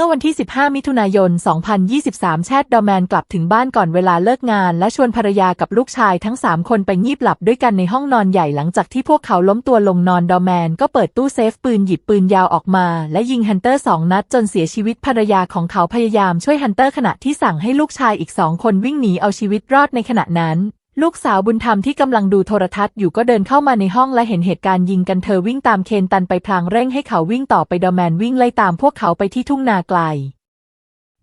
มื่อวันที่ 15 มิถุนายน 2023 แชทดอแมนกลับถึงบ้านก่อนเวลาเลิกงาน และชวนภรรยากับลูกชายทั้ง 3 คนไปงีบหลับด้วยกันในห้องนอนใหญ่หลังจากที่พวกเขาล้มตัวลงนอนดอแมนก็เปิดตู้เซฟปืนหยิบปืนยาวออกมา และยิงฮันเตอร์สองนัดจนเสียชีวิตภรรยาของเขาพยายามช่วยฮันเตอร์ขณะที่สั่งให้ลูกชายอีกสองคนวิ่งหนีเอาชีวิตรอดในขณะนั้น ลูกสาวบุญธรรมที่กำลังดูโทรทัศน์อยู่ก็เดินเข้ามาในห้องและเห็นเหตุการณ์ยิงกันเธอวิ่งตามเคนตันไปพลางเร่งให้เขาวิ่งต่อไปดอแมนวิ่งไล่ตามพวกเขาไปที่ทุ่งนาไกล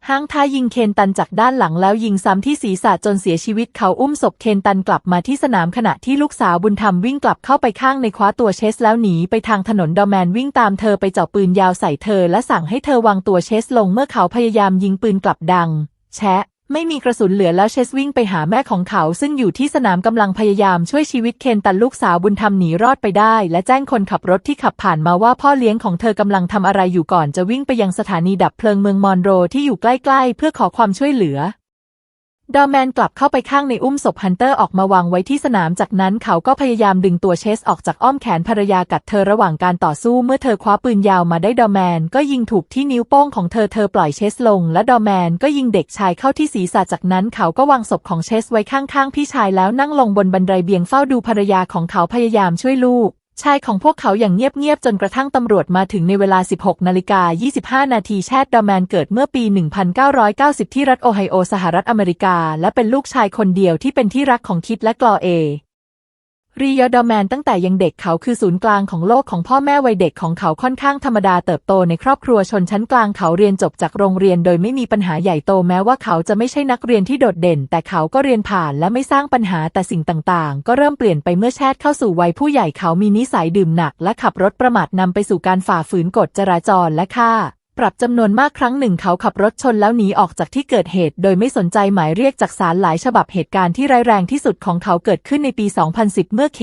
ห้างท้ายิงเคนตันจากด้านหลังแล้วยิงซ้ำที่ศีรษะจนเสียชีวิตเขาอุ้มศพเคนตันกลับมาที่สนามขณะที่ลูกสาวบุญธรรมวิ่งกลับเข้าไปข้างในคว้าตัวเชสแล้วหนีไปทางถนนดอแมนวิ่งตามเธอไปเจาะปืนยาวใส่เธอและสั่งให้เธอวางตัวเชสลงเมื่อเขาพยายามยิงปืนกลับดัง แชะ ไม่มีกระสุนเหลือแล้วเชสวิ่งไปหาแม่ของเขา ซึ่งอยู่ที่สนามกำลังพยายามช่วยชีวิตเคนตันลูกสาวบุญธรรมหนีรอดไปได้ และแจ้งคนขับรถที่ขับผ่านมาว่าพ่อเลี้ยงของเธอกำลังทำอะไรอยู่ก่อนจะวิ่งไปยังสถานีดับเพลิงเมืองมอนโรที่อยู่ใกล้ๆ เพื่อขอความช่วยเหลือ ดอร์แมนกลับเข้าไปข้างในอุ้มศพฮันเตอร์ออกมาวางไว้ที่สนามจากนั้นเขาก็พยายามดึงตัวเชสออกจากอ้อมแขนภรรยากัดเธอระหว่างการต่อสู้เมื่อเธอคว้าปืนยาวมาได้ดอร์แมนก็ยิงถูกที่นิ้วโป้งของเธอเธอปล่อยเชสลง และดอร์แมนก็ยิงเด็กชายเข้าที่ศีรษะจากนั้นเขาก็วางศพของเชสไว้ข้างๆพี่ชายแล้วนั่งลงบนบันไดเบียงเฝ้าดูภรรยาของเขาพยายามช่วยลูก ชายของพวกเขาอย่างเงียบๆ จนกระทั่งตำรวจมาถึงในเวลา 16 นาฬิกา 25 นาทีแชดดอแมนเกิดเมื่อปี 1990 ที่รัฐโอไฮโอสหรัฐอเมริกา และเป็นลูกชายคนเดียวที่เป็นที่รักของคิดและกลอเอ รียอดอแมนตั้งแต่ยังเด็กเขาคือศูนย์กลางของโลกของพ่อแม่วัยเด็กของเขาค่อนข้างธรรมดาเติบโตในครอบครัวชนชั้นกลางเขาเรียนจบจากโรงเรียนโดยไม่มีปัญหาใหญ่โตแม้ว่าเขาจะไม่ใช่นักเรียนที่โดดเด่น แต่เขาก็เรียนผ่านและไม่สร้างปัญหาแต่สิ่งต่างๆ ก็เริ่มเปลี่ยนไปเมื่อแชทเข้าสู่วัยผู้ใหญ่เขามีนิสัยดื่มหนัก และขับรถประมาทนำไปสู่การฝ่าฝืนกฎจราจรและค่า ปรับจำนวนมากครั้งหนึ่งเขาขับรถชนแล้วหนีออกจากที่เกิดเหตุ โดยไม่สนใจหมายเรียกจากศาลหลายฉบับเหตุการณ์ที่ร้ายแรงที่สุดของเขาเกิดขึ้นในปี 2010 เมื่อเข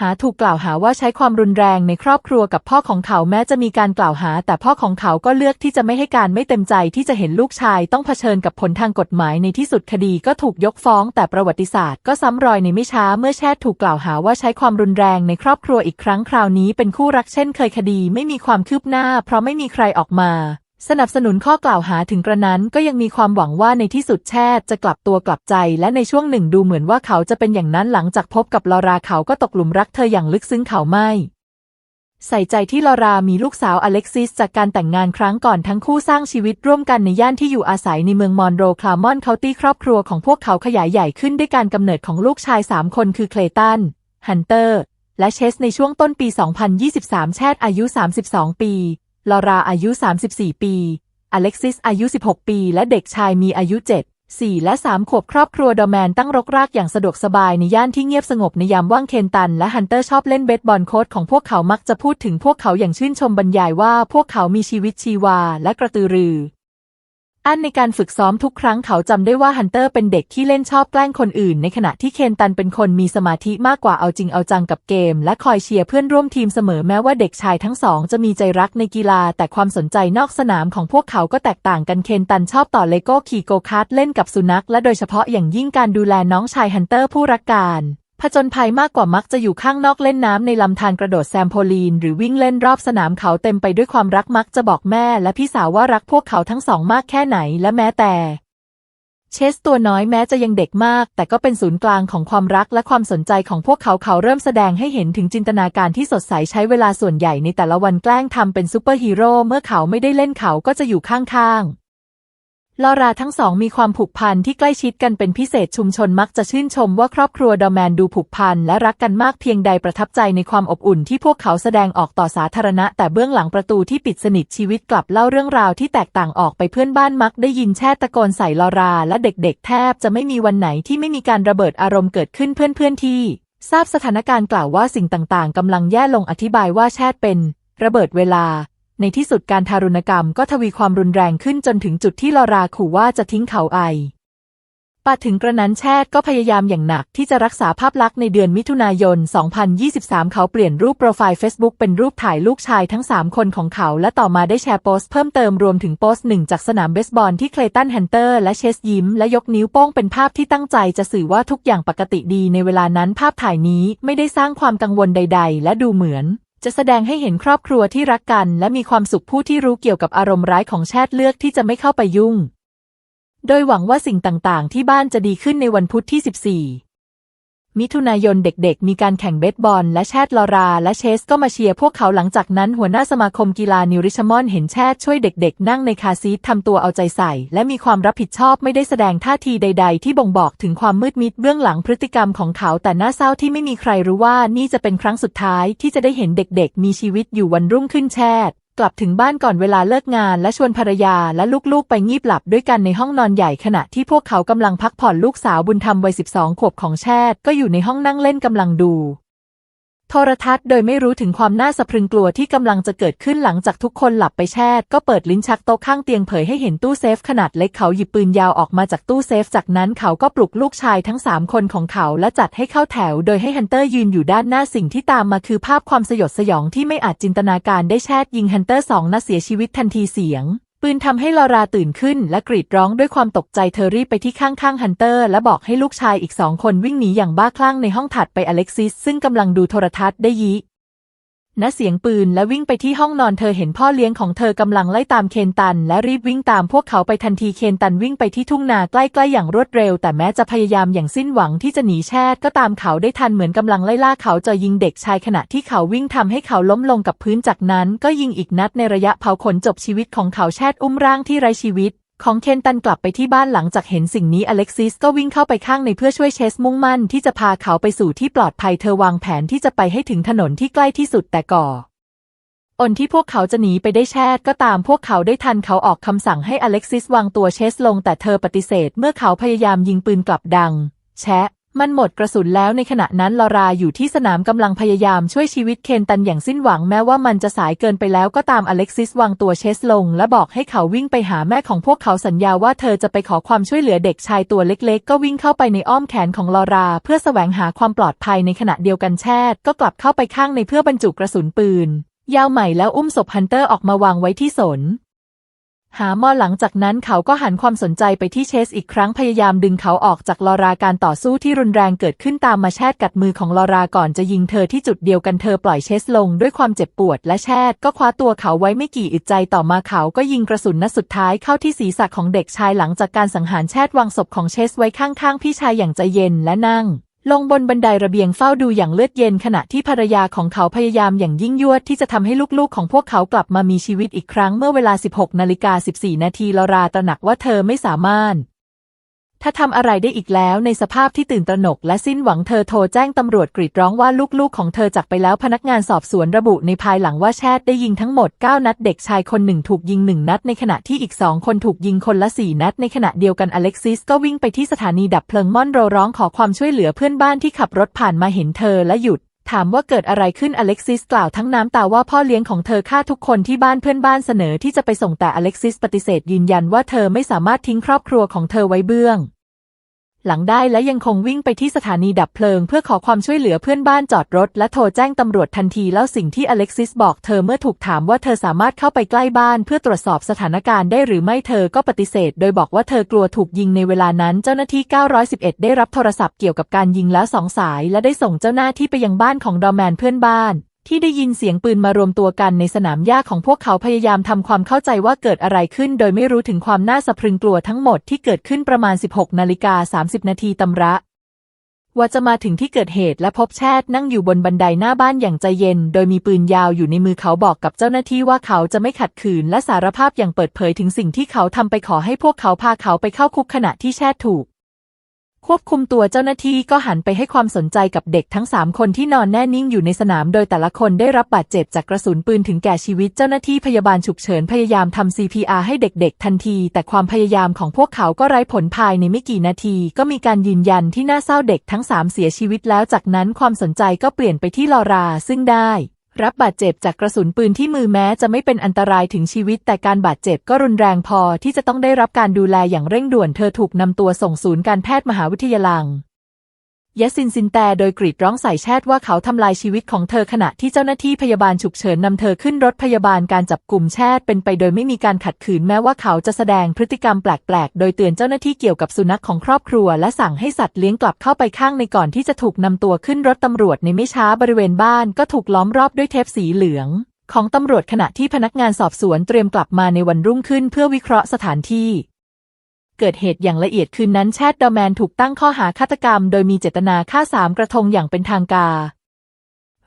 หาถูกกล่าวหาว่าใช้ความรุนแรงในครอบครัวกับพ่อของเขาแม้จะมีการกล่าวหา แต่พ่อของเขาก็เลือกที่จะไม่ให้การไม่เต็มใจที่จะเห็นลูกชายต้องเผชิญกับผลทางกฎหมายในที่สุดคดีก็ถูกยกฟ้อง แต่ประวัติศาสตร์ก็ซ้ำรอยในไม่ช้าเมื่อแชทถูกกล่าวหาว่าใช้ความรุนแรงในครอบครัวอีกครั้งคราวนี้เป็นคู่รักเช่นเคยคดีไม่มีความคืบหน้า เพราะไม่มีใครออกมา สนับสนุนข้อกล่าวหาถึงกระนั้นก็ยังมีความหวังว่าในที่สุดแชทจะกลับตัวกลับใจ และในช่วงหนึ่งดูเหมือนว่าเขาจะเป็นอย่างนั้นหลังจากพบกับลอราเขาก็ตกหลุมรักเธออย่างลึกซึ้งเขาไม่ ใส่ใจที่ลอรามีลูกสาวอเล็กซิส จากการแต่งงานครั้งก่อนทั้งคู่สร้างชีวิตร่วมกันในย่านที่อยู่อาศัยในเมืองมอนโรคลามอนเคาน์ตี้ครอบครัวของพวกเขาขยายใหญ่ขึ้นด้วยการกำเนิดของลูกชายสามคนคือเคลตันฮันเตอร์และเชสในช่วงต้นปี 2023 แชทอายุ 32 ปี ลอราอายุ 34 ปี อเล็กซิสอายุ 16 ปี และเด็กชายมีอายุ 7 4 และ 3 ขวบครอบครัวดอแมนตั้งรกรากอย่างสะดวกสบายในย่านที่เงียบสงบในยามว่างเคนตัน และฮันเตอร์ชอบเล่นเบสบอลโค้ชของพวกเขามักจะพูดถึงพวกเขาอย่างชื่นชมบรรยายว่าพวกเขามีชีวิตชีวาและกระตือรือ อันในการฝึกซ้อมทุกครั้งเขาจำได้ว่าฮันเตอร์เป็นเด็กที่เล่นชอบแกล้งคนอื่น ในขณะที่เคนตันเป็นคนมีสมาธิมากกว่าเอาจริงเอาจังกับเกม และคอยเชียร์เพื่อนร่วมทีมเสมอแม้ว่าเด็กชายทั้งสองจะมีใจรักในกีฬา แต่ความสนใจนอกสนามของพวกเขาก็แตกต่างกันเคนตันชอบต่อเลโก้ขี่โกคาร์ทเล่นกับสุนัขและโดยเฉพาะอย่างยิ่งการดูแลน้องชายฮันเตอร์ผู้รักการ ผจญภัยมากกว่ามักจะอยู่ข้างนอกเล่นน้ำในลำธารกระโดดแซมโพลีน หรือวิ่งเล่นรอบสนามเขาเต็มไปด้วยความรักมักจะบอกแม่และพี่สาวว่ารักพวกเขาทั้งสองมากแค่ไหนและแม้แต่ เชสตัวน้อยแม้จะยังเด็กมาก แต่ก็เป็นศูนย์กลางของความรักและความสนใจของพวกเขาเขาเริ่มแสดงให้เห็นถึงจินตนาการที่สดใสใช้เวลาส่วนใหญ่ในแต่ละวันแกล้งทำเป็นซูเปอร์ฮีโร่เมื่อเขาไม่ได้เล่นเขาก็จะอยู่ข้างๆ ลอราทั้งสองมีความผูกพันที่ใกล้ชิดกันเป็นพิเศษชุมชนมักจะชื่นชมว่าครอบครัวดอแมนดูผูกพันและรักกันมากเพียงใดประทับใจในความอบอุ่นที่พวกเขาแสดงออกต่อสาธารณะ แต่เบื้องหลังประตูที่ปิดสนิทชีวิตกลับเล่าเรื่องราวที่แตกต่างออกไปเพื่อนบ้านมักได้ยินแช่ตะโกนใส่ลอราและเด็กๆ แทบจะไม่มีวันไหนที่ไม่มีการระเบิดอารมณ์เกิดขึ้นเพื่อนๆที่ ทราบสถานการณ์กล่าวว่าสิ่งต่างๆกำลังแย่ลงอธิบายว่าแชทเป็น ระเบิดเวลา ในที่สุดการทารุณกรรมก็ทวีความรุนแรงขึ้นจนถึงจุดที่ลอราขู่ว่าจะทิ้งเขาไอปาถึงกระนั้นแชทก็พยายามอย่างหนักที่จะรักษาภาพลักษณ์ในเดือนมิถุนายน 2023 เขาเปลี่ยนรูปโปรไฟล์ Facebook เป็นรูปถ่ายลูกชายทั้ง 3 คนของเขา และต่อมาได้แชร์โพสต์เพิ่มเติมรวมถึงโพสต์หนึ่งจากสนามเบสบอลที่เคลตันแฮนเตอร์และเชสยิ้ม และยกนิ้วโป้งเป็นภาพที่ตั้งใจจะสื่อว่าทุกอย่างปกติดีในเวลานั้นภาพถ่ายนี้ไม่ได้สร้างความกังวลใด ๆ และดูเหมือน จะแสดงให้เห็นครอบครัวที่รักกัน และมีความสุขผู้ที่รู้เกี่ยวกับอารมณ์ร้ายของแชทเลือกที่จะไม่เข้าไปยุ่ง โดยหวังว่าสิ่งต่างๆ ที่บ้านจะดีขึ้นในวันพุธที่ 14 มิถุนายนเด็กๆ มีการแข่งเบสบอล และแชทลอรา และเชสก็มาเชียร์พวกเขาหลังจากนั้นหัวหน้าสมาคมกีฬานิวริชมอนเห็นแชทช่วยเด็กๆ นั่งในคาซีททำตัวเอาใจใส่ และมีความรับผิดชอบไม่ได้แสดงท่าทีใดๆ ที่บ่งบอกถึงความมืดมิดเบื้องหลังพฤติกรรมของเขาแต่น่าเศร้าที่ไม่มีใครรู้ว่านี่จะเป็นครั้งสุดท้ายที่จะได้เห็นเด็กๆ มีชีวิตอยู่วันรุ่งขึ้นแชท กลับถึงบ้านก่อนเวลาเลิกงานและชวนภรรยาและลูกๆ ไปงีบหลับด้วยกันในห้องนอนใหญ่ขณะที่พวกเขากำลังพักผ่อนลูกสาวบุญธรรมวัย 12 ขวบของแชดก็อยู่ในห้องนั่งเล่นกำลังดู โทรทัศน์โดยไม่รู้ถึงความน่าสะพรึงกลัวที่กำลังจะเกิดขึ้นหลังจากทุกคนหลับไปแชทก็เปิดลิ้นชักโต๊ะข้างเตียงเผยให้เห็นตู้เซฟขนาดเล็กเขาหยิบปืนยาวออกมาจากตู้เซฟ จากนั้นเขาก็ปลุกลูกชายทั้งสามคนของเขาและจัดให้เข้าแถว โดยให้ฮันเตอร์ยืนอยู่ด้านหน้าสิ่งที่ตามมาคือภาพความสยดสยองที่ไม่อาจจินตนาการได้แชทยิงฮันเตอร์สองนัดเสียชีวิตทันทีเสียง ปืนทำให้ลอราตื่นขึ้นและกรีดร้องด้วยความตกใจเธอรีบไปที่ข้างๆฮันเตอร์ และบอกให้ลูกชายอีกสองคนวิ่งหนีอย่างบ้าคลั่งในห้องถัดไปอเล็กซิส ซึ่งกำลังดูโทรทัศน์ได้ยิ ณเสียงปืนและวิ่งไปที่ห้องนอนเธอเห็นพ่อเลี้ยงของเธอกำลังไล่ตามเคนตัน และรีบวิ่งตามพวกเขาไปทันทีเคนตันวิ่งไปที่ทุ่งนาใกล้ๆอย่างรวดเร็ว แต่แม้จะพยายามอย่างสิ้นหวังที่จะหนีแชทก็ตามเขาได้ทันเหมือนกำลังไล่ล่าเขาจะยิงเด็กชายขณะที่เขาวิ่งทำให้เขาล้มลงกับพื้นจากนั้น ก็ยิงอีกนัดในระยะเผาขนจบชีวิตของเขาแชทอุ้มร่างที่ไร้ชีวิต ของเคนตันกลับไปที่บ้านหลังจากเห็นสิ่งนี้อเล็กซิสก็วิ่งเข้าไปข้างในเพื่อช่วยเชสมุ่งมั่นที่จะพาเขาไปสู่ที่ปลอดภัยเธอวางแผนที่จะไปให้ถึงถนนที่ใกล้ที่สุดแต่ก่ออนที่พวกเขาจะหนีไปได้แชดก็ตามพวกเขาได้ทันเขาออกคำสั่งให้อเล็กซิสวางตัวเชสลงแต่เธอปฏิเสธเมื่อเขาพยายามยิงปืนกลับดัง แชะ มันหมดกระสุนแล้วในขณะนั้นลอราอยู่ที่สนามกำลังพยายามช่วยชีวิตเคนตันอย่างสิ้นหวังแม้ว่ามันจะสายเกินไปแล้วก็ตามอเล็กซิสวางตัวเชสลง และบอกให้เขาวิ่งไปหาแม่ของพวกเขาสัญญาว่าเธอจะไปขอความช่วยเหลือเด็กชายตัวเล็กๆ ก็วิ่งเข้าไปในอ้อมแขนของลอราเพื่อแสวงหาความปลอดภัยในขณะเดียวกันแชทก็กลับเข้าไปข้างในเพื่อบรรจุกระสุนปืน ยาวใหม่แล้วอุ้มศพฮันเตอร์ออกมาวางไว้ที่สน หาหมอหลังจากนั้นเขาก็หันความสนใจไปที่เชสอีกครั้งพยายามดึงเขาออกจากลอราการต่อสู้ที่รุนแรงเกิดขึ้นตามมาแชดกัดมือของลอราก่อนจะยิงเธอที่จุดเดียวกันเธอปล่อยเชสลงด้วยความเจ็บปวดและแชดก็คว้าตัวเขาไว้ไม่กี่อึดใจต่อมาเขาก็ยิงกระสุนนัดสุดท้ายเข้าที่ศีรษะของเด็กชายหลังจากการสังหารแชดวางศพของเชสไว้ข้างๆพี่ชายอย่างใจเย็นและนั่ง ลงบนบันไดระเบียงเฝ้าดูอย่างเลือดเย็นขณะที่ภรรยาของเขาพยายามอย่างยิ่งยวดที่จะทำให้ลูกๆของพวกเขากลับมามีชีวิตอีกครั้งเมื่อเวลา 16นาฬิกา14นาทีลาราตระหนักว่าเธอไม่สามารถ ถ้าทำอะไรได้อีกแล้วในสภาพที่ตื่นตระหนกและสิ้นหวังเธอโทรแจ้งตำรวจกรีดร้องว่าลูกๆ ของเธอจากไปแล้วพนักงานสอบสวนระบุในภายหลังว่าแชทได้ยิงทั้งหมด 9 นัดเด็กชายคนหนึ่งถูกยิงหนึ่งนัดในขณะที่อีกสองคนถูกยิงคนละสี่นัดในขณะเดียวกันอเล็กซิสก็วิ่งไปที่สถานีดับเพลิงมอนโรร้องขอความช่วยเหลือเพื่อนบ้านที่ขับรถผ่านมาเห็นเธอและหยุด ถามว่าเกิดอะไรขึ้นอเล็กซิสกล่าวทั้งน้ำตาว่าพ่อเลี้ยงของเธอฆ่าทุกคนที่บ้านเพื่อนบ้านเสนอที่จะไปส่งแต่อเล็กซิสปฏิเสธยืนยันว่าเธอไม่สามารถทิ้งครอบครัวของเธอไว้เบื้อง หลังได้และยังคงวิ่งไปที่สถานีดับเพลิง เพื่อขอความช่วยเหลือเพื่อนบ้านจอดรถ และโทรแจ้งตำรวจทันทีแล้วสิ่งที่อเล็กซิสบอกเธอเมื่อถูกถามว่าเธอสามารถเข้าไปใกล้บ้านเพื่อตรวจสอบสถานการณ์ได้หรือไม่เธอก็ปฏิเสธ โดยบอกว่าเธอกลัวถูกยิงในเวลานั้นเจ้าหน้าที่ 911 ได้รับโทรศัพท์เกี่ยวกับการยิงแล้วสองสาย และได้ส่งเจ้าหน้าที่ไปยังบ้านของดอแมนเพื่อนบ้าน ที่ได้ยินเสียงปืนมารวมตัวกันในสนามหญ้าของพวกเขาพยายามทำความเข้าใจว่าเกิดอะไรขึ้น โดยไม่รู้ถึงความน่าสะพรึงกลัวทั้งหมดที่เกิดขึ้นประมาณ 16 นาฬิกา 30 นาทีตำระว่าจะมาถึงที่เกิดเหตุและพบแชทนั่งอยู่บนบันไดหน้าบ้านอย่างใจเย็น โดยมีปืนยาวอยู่ในมือเขาบอกกับเจ้าหน้าที่ว่าเขาจะไม่ขัดขืนและสารภาพอย่างเปิดเผยถึงสิ่งที่เขาทำไปขอให้พวกเขาพาเขาไปเข้าคุกขณะที่แชทถูก ควบคุมตัวเจ้าหน้าที่ก็หันไปให้ความสนใจกับเด็กทั้งสามคนที่นอนแน่นิ่งอยู่ในสนาม โดยแต่ละคนได้รับบาดเจ็บจากกระสุนปืนถึงแก่ชีวิตเจ้าหน้าที่พยาบาลฉุกเฉินพยายามทำ CPR ให้เด็กๆ ทันที แต่ความพยายามของพวกเขาก็ไร้ผลภายในไม่กี่นาที ก็มีการยืนยันที่น่าเศร้าเด็กทั้งสามเสียชีวิตแล้วจากนั้นความสนใจก็เปลี่ยนไปที่ลอราซึ่งได้ รับบาดเจ็บจากกระสุนปืนที่มือแม้จะไม่เป็นอันตรายถึงชีวิต แต่การบาดเจ็บก็รุนแรงพอที่จะต้องได้รับการดูแลอย่างเร่งด่วนเธอถูกนำตัวส่งศูนย์การแพทย์มหาวิทยาลัย ยะซินซินแต่โดยกรีดร้องใส่แชทว่าเขาทำลายชีวิตของเธอขณะที่เจ้าหน้าที่พยาบาลฉุกเฉินนำเธอขึ้นรถพยาบาลการจับกลุ่มแชทเป็นไปโดยไม่มีการขัดขืนแม้ว่าเขาจะแสดงพฤติกรรมแปลกๆ โดยเตือนเจ้าหน้าที่เกี่ยวกับสุนัขของครอบครัว และสั่งให้สัตว์เลี้ยงกลับเข้าไปข้างในก่อนที่จะถูกนำตัวขึ้นรถตำรวจในไม่ช้าบริเวณบ้านก็ถูกล้อมรอบด้วยเทปสีเหลืองของตำรวจขณะที่พนักงานสอบสวนเตรียมกลับมาในวันรุ่งขึ้นเพื่อวิเคราะห์สถานที่ เกิดเหตุอย่างละเอียดคืนนั้นแชทดอแมนถูกตั้งข้อหาฆาตกรรม โดยมีเจตนาฆ่าสามกระทงอย่างเป็นทางการ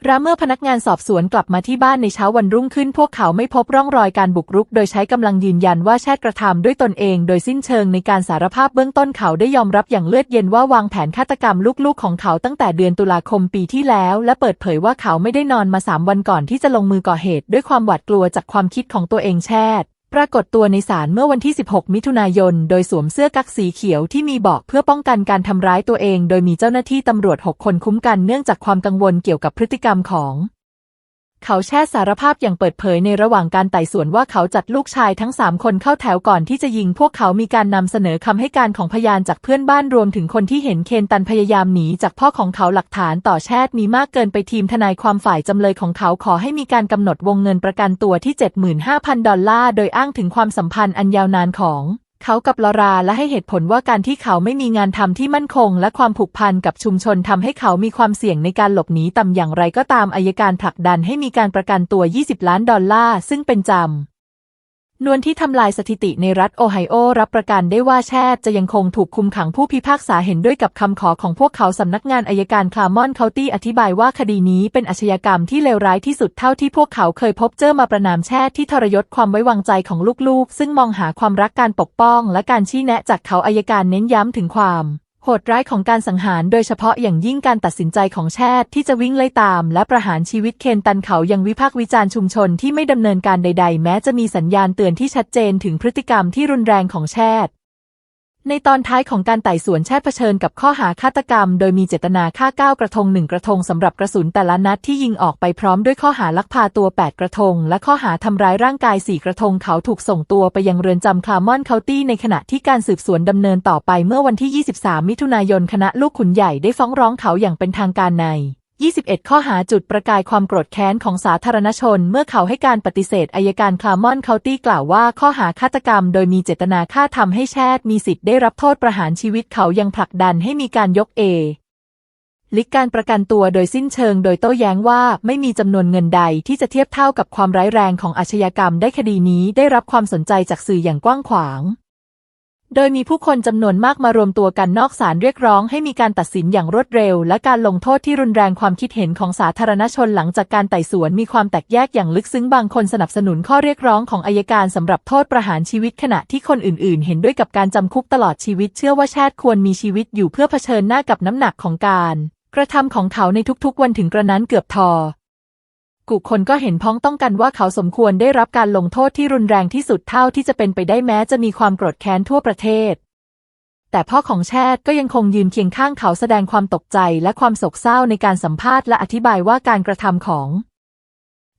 และเมื่อพนักงานสอบสวนกลับมาที่บ้านในเช้าวันรุ่งขึ้น พวกเขาไม่พบร่องรอยการบุกรุก โดยใช้กำลังยืนยันว่าแชทกระทำด้วยตนเอง โดยสิ้นเชิงในการสารภาพเบื้องต้นเขาได้ยอมรับอย่างเลือดเย็นว่าวางแผนฆาตกรรมลูกๆ ของเขาตั้งแต่เดือนตุลาคมปีที่แล้ว และเปิดเผยว่าเขาไม่ได้นอนมาสามวันก่อนที่จะลงมือก่อเหตุ ด้วยความหวาดกลัวจากความคิดของตัวเองแชท ปรากฏตัวในศาลเมื่อวันที่ 16 มิถุนายน โดยสวมเสื้อกั๊กสีเขียวที่มีเบาะเพื่อป้องกันการทำร้ายตัวเอง โดยมีเจ้าหน้าที่ตำรวจ 6 คนคุ้มกันเนื่องจากความกังวลเกี่ยวกับพฤติกรรมของ เขาแช่สารภาพอย่างเปิดเผยในระหว่างการไต่สวนว่าเขาจัดลูกชายทั้งสามคนเข้าแถวก่อนที่จะยิง พวกเขามีการนำเสนอคำให้การของพยานจากเพื่อนบ้านรวมถึงคนที่เห็นเคนตันพยายามหนีจากพ่อของเขาหลักฐานต่อแชทมีมากเกินไปทีมทนายความฝ่ายจำเลยของเขาขอให้มีการกำหนดวงเงินประกันตัวที่ 75,000 ดอลลาร์โดยอ้างถึงความสัมพันธ์อันยาวนานของ เขากับลอราและให้เหตุผลว่าการที่เขาไม่มีงานทำที่มั่นคง และความผูกพันกับชุมชนทำให้เขามีความเสี่ยงในการหลบหนีต่ำอย่างไรก็ตามอายการผลักดันให้มีการประกันตัว 20 ล้านดอลลาร์ซึ่งเป็นจำ นวนที่ทำลายสถิติในรัฐโอไฮโอรับประกันได้ว่าแชทจะยังคงถูกคุมขังผู้พิพากษาเห็นด้วยกับคำขอของพวกเขาสำนักงานอายการคลามอนเคาน์ตี้อธิบายว่าคดีนี้เป็นอาชญากรรมที่เลวร้ายที่สุดเท่าที่พวกเขาเคยพบเจอมาประนามแชทที่ทรยศความไว้วางใจของลูกๆ ซึ่งมองหาความรักการปกป้อง และการชี้แนะจากเขาอายการเน้นย้ำถึงความ โหดร้ายของการสังหารโดยเฉพาะอย่างยิ่งการตัดสินใจของแชทที่จะวิ่งไล่ตาม และประหารชีวิตเคนตันเขายังวิพากษ์วิจารณ์ชุมชนที่ไม่ดำเนินการใด ๆ แม้จะมีสัญญาณเตือนที่ชัดเจนถึงพฤติกรรมที่รุนแรงของแชท ในตอนท้ายของการไต่สวนแชทเผชิญกับข้อหาฆาตกรรม โดยมีเจตนาฆ่าเก้ากระทงหนึ่งกระทงสำหรับกระสุนแต่ละนัดที่ยิงออกไปพร้อมด้วยข้อหาลักพาตัว 8 กระทง และข้อหาทำร้ายร่างกาย 4 กระทงเขาถูกส่งตัวไปยังเรือนจำคลามอนเคาน์ตี้ในขณะที่การสืบสวนดำเนินต่อไปเมื่อวันที่ 23 มิถุนายนคณะลูกขุนใหญ่ได้ฟ้องร้องเขาอย่างเป็นทางการใน 21 ข้อหาจุดประกายความโกรธแค้นของสาธารณชน เมื่อเขาให้การปฏิเสธอายการคลามอนเคาตี้กล่าวว่าข้อหาฆาตกรรม โดยมีเจตนาฆ่าทำให้แชทมีสิทธิ์ได้รับโทษประหารชีวิตเขายังผลักดันให้มีการยกเอลิกการประกันตัวโดยสิ้นเชิง โดยโต้แย้งว่าไม่มีจำนวนเงินใดที่จะเทียบเท่ากับความร้ายแรงของอาชญากรรมได้คดีนี้ได้รับความสนใจจากสื่ออย่างกว้างขวาง โดยมีผู้คนจำนวนมากมารวมตัวกันนอกศาลเรียกร้องให้มีการตัดสินอย่างรวดเร็ว และการลงโทษที่รุนแรงความคิดเห็นของสาธารณชนหลังจากการไต่สวนมีความแตกแยกอย่างลึกซึ้งบางคนสนับสนุนข้อเรียกร้องของอายการสำหรับโทษประหารชีวิตขณะที่คนอื่น ๆ เห็นด้วยกับการจำคุกตลอดชีวิตเชื่อว่าแชทควรมีชีวิตอยู่เพื่อเผชิญหน้ากับน้ำหนักของการ กระทำของเขาในทุกๆ วันถึงกระนั้นเกือบทอ กุคนก็เห็นพ้องต้องกันว่าเขาสมควรได้รับการลงโทษที่รุนแรงที่สุดเท่าที่จะเป็นไปได้แม้จะมีความโกรธแค้นทั่วประเทศ แต่พ่อของแชดก็ยังคงยืนเคียงข้างเขาแสดงความตกใจและความโศกเศร้าในการสัมภาษณ์และอธิบายว่าการกระทำของ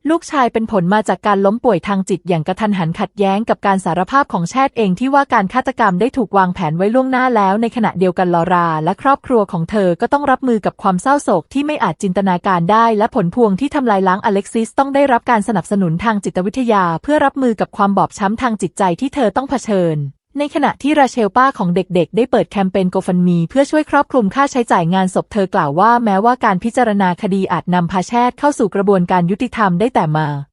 ลูกชายเป็นผลมาจากการล้มป่วยทางจิตอย่างกระทันหันขัดแย้งกับการสารภาพของแชทเองที่ว่าการฆาตกรรมได้ถูกวางแผนไว้ล่วงหน้าแล้ว ในขณะเดียวกันลอราและครอบครัวของเธอก็ต้องรับมือกับความเศร้าโศกที่ไม่อาจจินตนาการได้ และผลพวงที่ทำลายล้างอเล็กซิสต้องได้รับการสนับสนุนทางจิตวิทยา เพื่อรับมือกับความบอบช้ำทางจิตใจที่เธอต้องเผชิญ ในขณะที่ราเชลป้าของเด็กๆ ได้เปิดแคมเปญโกฟันมีเพื่อช่วยครอบคลุมค่าใช้จ่ายงานศพเธอกล่าวว่าแม้ว่าการพิจารณาคดีอาจนำพาแชทเข้าสู่กระบวนการยุติธรรมได้แต่มา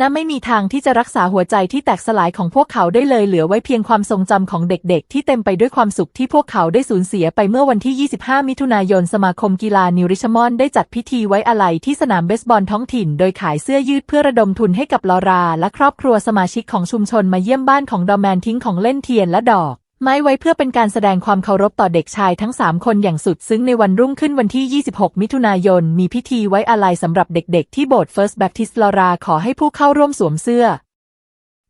นะไม่มีทางที่จะรักษาหัวใจที่แตกสลายของพวกเขาได้เลยเหลือไว้เพียงความทรงจำของเด็กๆ ที่เต็มไปด้วยความสุขที่พวกเขาได้สูญเสียไปเมื่อวันที่ 25 มิถุนายนสมาคมกีฬานิวริชมอนด์ได้จัดพิธีไว้อาลัยที่สนามเบสบอลท้องถิ่น โดยขายเสื้อยืดเพื่อระดมทุนให้กับลอรา และครอบครัวสมาชิกของชุมชนมาเยี่ยมบ้านของดอมแมนทิ้งของเล่นเทียนและดอก ไม้ไว้เพื่อเป็นการแสดงความเคารพต่อเด็กชายทั้งสามคนอย่างสุด ซึ่งในวันรุ่งขึ้นวันที่ 26 มิถุนายน มีพิธีไว้อาลัยสำหรับเด็กๆ ที่โบสถ์ First Baptist ลอราขอให้ผู้เข้าร่วมสวมเสื้อ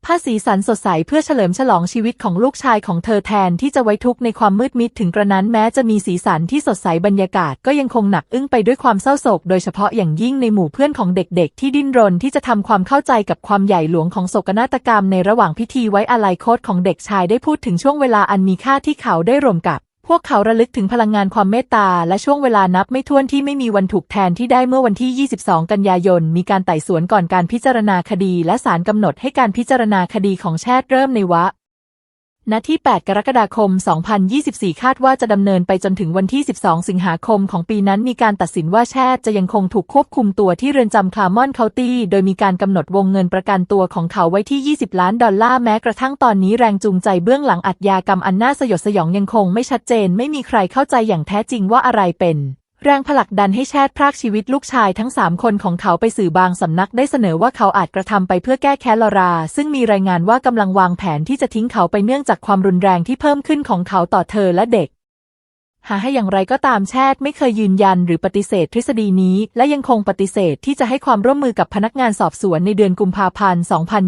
ผ้าสีสันสดใสเพื่อเฉลิมฉลองชีวิตของลูกชายของเธอแทนที่จะไว้ทุกข์ในความมืดมิดถึงกระนั้นแม้จะมีสีสันที่สดใสบรรยากาศก็ยังคงหนักอึ้งไปด้วยความเศร้าโศก โดยเฉพาะอย่างยิ่งในหมู่เพื่อนของเด็กๆ ที่ดิ้นรนที่จะทำความเข้าใจกับความใหญ่หลวงของโศกนาฏกรรมในระหว่างพิธีไว้อาลัยโคตของเด็กชายได้พูดถึงช่วงเวลาอันมีค่าที่เขาได้รวมกับ พวกเขาระลึกถึงพลังงานความเมตตาและช่วงเวลานับไม่ถ้วนที่ไม่มีวันถูกแทนที่ได้เมื่อวันที่ 22 กันยายน มีการไต่สวนก่อนการพิจารณาคดี และศาลกำหนดให้การพิจารณาคดีของแชทเริ่มในวะ ณที่ 8 กรกฎาคม 2024 คาดว่าจะดำเนินไปจนถึงวันที่ 12 สิงหาคมของปีนั้นมีการตัดสินว่าแชทจะยังคงถูกควบคุมตัวที่เรือนจำคลามอนเคาตี้ โดยมีการกำหนดวงเงินประกันตัวของเขาไว้ที่ 20 ล้านดอลลาร์ แม้กระทั่งตอนนี้แรงจูงใจเบื้องหลังอัจญากรรมอันน่าสยดสยองยังคงไม่ชัดเจน ไม่มีใครเข้าใจอย่างแท้จริงว่าอะไรเป็น แรงผลักดันให้แชดพรากชีวิตลูกชายทั้งสามคนของเขาไปสื่อบางสำนักได้เสนอว่าเขาอาจกระทำไปเพื่อแก้แค้นลอรา ซึ่งมีรายงานว่ากำลังวางแผนที่จะทิ้งเขาไปเนื่องจากความรุนแรงที่เพิ่มขึ้นของเขาต่อเธอและเด็ก หาให้อย่างไรก็ตามแชทไม่เคยยืนยันหรือปฏิเสธทฤษฎีนี้ และยังคงปฏิเสธที่จะให้ความร่วมมือกับพนักงานสอบสวนในเดือนกุมภาพันธ์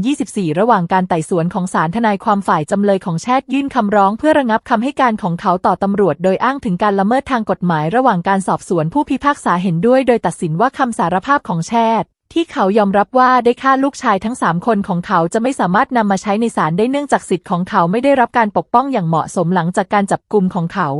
2024 ระหว่างการไต่สวนของศาลทนายความฝ่ายจำเลยของแชทยื่นคำร้องเพื่อระงับคำให้การของเขาต่อตำรวจ โดยอ้างถึงการละเมิดทางกฎหมายระหว่างการสอบสวนผู้พิพากษาเห็นด้วย โดยตัดสินว่าคำสารภาพของแชทที่เขายอมรับว่าได้ฆ่าลูกชายทั้งสามคนของเขาจะไม่สามารถนำมาใช้ในศาลได้เนื่องจากสิทธิ์ของเขาไม่ได้รับการปกป้องอย่างเหมาะสมหลังจากการจับกุมของเขา